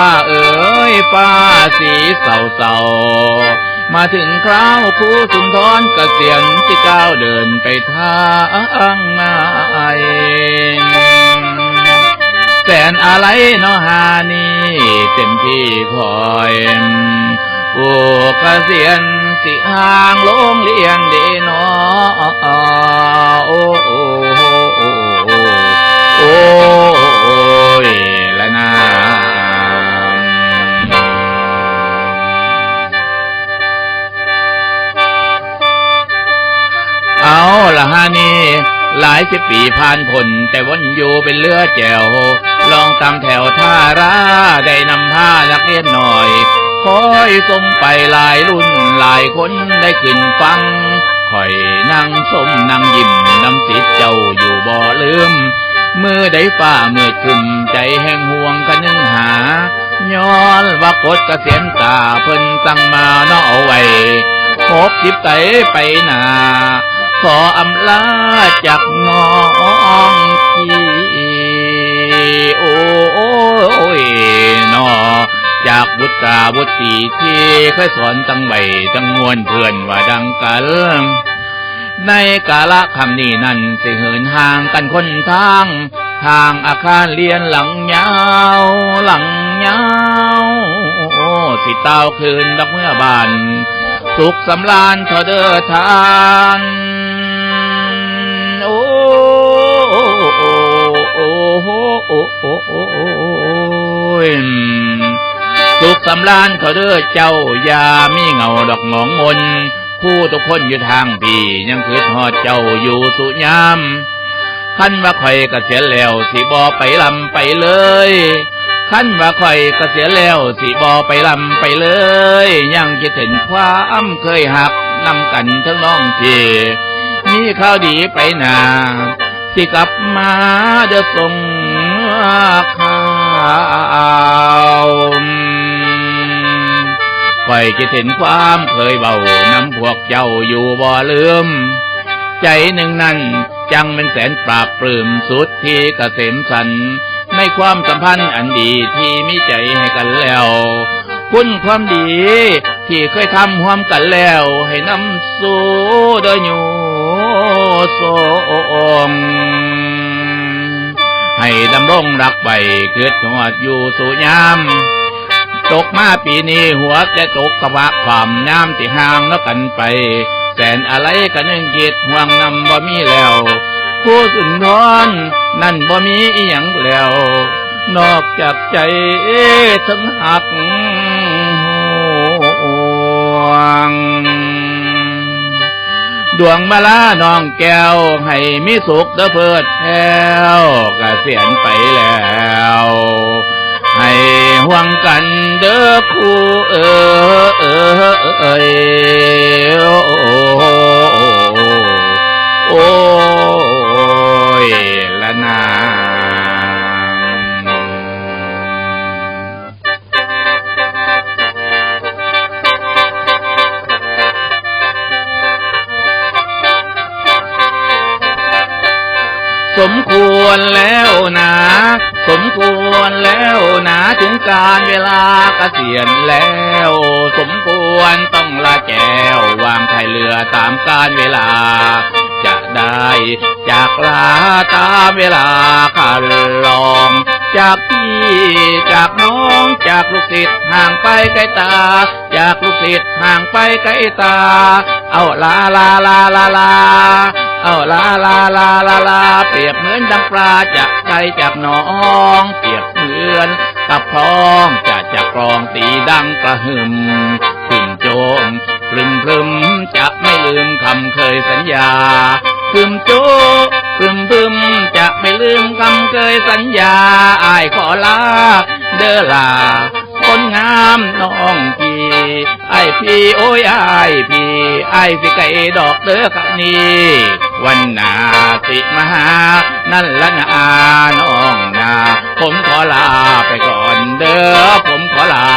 ป้าเอ๋ยป้าสีเศร้าเศร้ามาถึงคราวครูสุนทรเกษียณที่ก้าวเดินไปทางนายแสนอะไรเนาะฮานี่เต็มที่คอยโอ้เกษียณสิห่างโรงเรียนเดเนาะโอ้โอ้ เอาละฮะนี่หลายสิบปีผ่านผลแต่วนอยู่เป็นเรือแจวลองตามแถวท่าราได้นำผ้านักเรียนหน่อยคอยส่งไปหลายรุ่นหลายคนได้ขึ้นฟังคอยนั่งสมนั่งยิ้มน้ำติดเจ้าอยู่บ่ลืมมือได้ฟ้ามือขึ้นใจแห่งห่วงกันยังหา ย้อนว่ากดกเกษียณกาเพิ่นสั่งมาเนาะเอาไว้หกสิบไตไปหนา ขออำลาจากน้องพี่โอ้ยนอจากบุตราบุตรีที่เคยสอนตั้งใบตั้งมวลเพื่อนว่าดังกันในกาละคำนี้นั่นสิเหินห่างกันคนทางทางอาคารเรียนหลังยาวหลังยาวสิเต้าคืนดอกเมื่อบานสุขสำราญเถอเด้อทาน โอ้โอ้โอ้โอ้ยสุขสำราญเถอเด้อเจ้ายามีเงาดอกหมองมนคู่ทุกคนอยู่ทางพี่ยังคือทอดเจ้าอยู่สุยามคันว่าข่อยกเกษียณแล้วสิบอไปลำไปเลยคันว่าข่อยกเกษียณแล้วสิบอไปลำไปเลย ยังคิดถึงความเคยหักนำกันทั้งน้องพี่มีข่าวดีไปนาสิกลับมาเด้อส่ง ข่าวข่อยคิดเห็นความเคยเบาน้ำพวกเจ้าอยู่บ่ลืม ใจหนึ่งนั้นจังเป็นแสนปราบปลื้มสุดที่เกษมสัน ในความสัมพันธ์อันดีที่มีใจให้กันแล้วคุณความดี ที่เคยทำร่วมกันแล้ว ให้นำสู่โดยอยู่สง ให้ดำรงรักใบเกิดหอดอยู่สุยามตกมาปีนี้หัวจะตกกระวะความน้ำที่ห่างแล้วกันไป แสนอะไรกันยังคิดห่วงนำบ่มีแล้ว ผู้สุนทรนั่นบ่มีอีหยังแล้ว นอกจากใจทั้งหัก ดวงมาลาน้องแก้ว ให้มีสุขเด้อเพิดแล้วกเสียนไปแล้ว ให้ห่วงกันเด้อคู่เออเออเอยโอ้ สมควรแล้วนะสมควรแล้วนะถึงการเวลาเกษียณแล้ว สมควรต้องลาแก้ววางไทยเรือตามการเวลา จะได้จากลาตามเวลาขันลอง จากพี่จากน้องจากลูกศิษย์ห่างไปไกลตา จากลูกศิษย์ห่างไปไกลตา เอาลาลาลาลาลา เอาลาลาลาลาลา เปรียบเหมือนดังปลาจากใจจากหนอง เปรียบเหมือนกับพร้องจะจากกรองตีดังกระหึ่มขึ้นโจมพรึมพรึมจะไม่ลืมคำเคยสัญญาพรึมโจพรึมพรึมจะไม่ลืมคำเคยสัญญาอายขอลา เด้อลา คนงามน้องพี่ไอพี่โอ้ยไอพี่ไอสิไก่ดอกเด้อกับนี่ วันนาติมหา นั่นละนาน้องนา ผมขอลาไปก่อนเด้อผมขอลา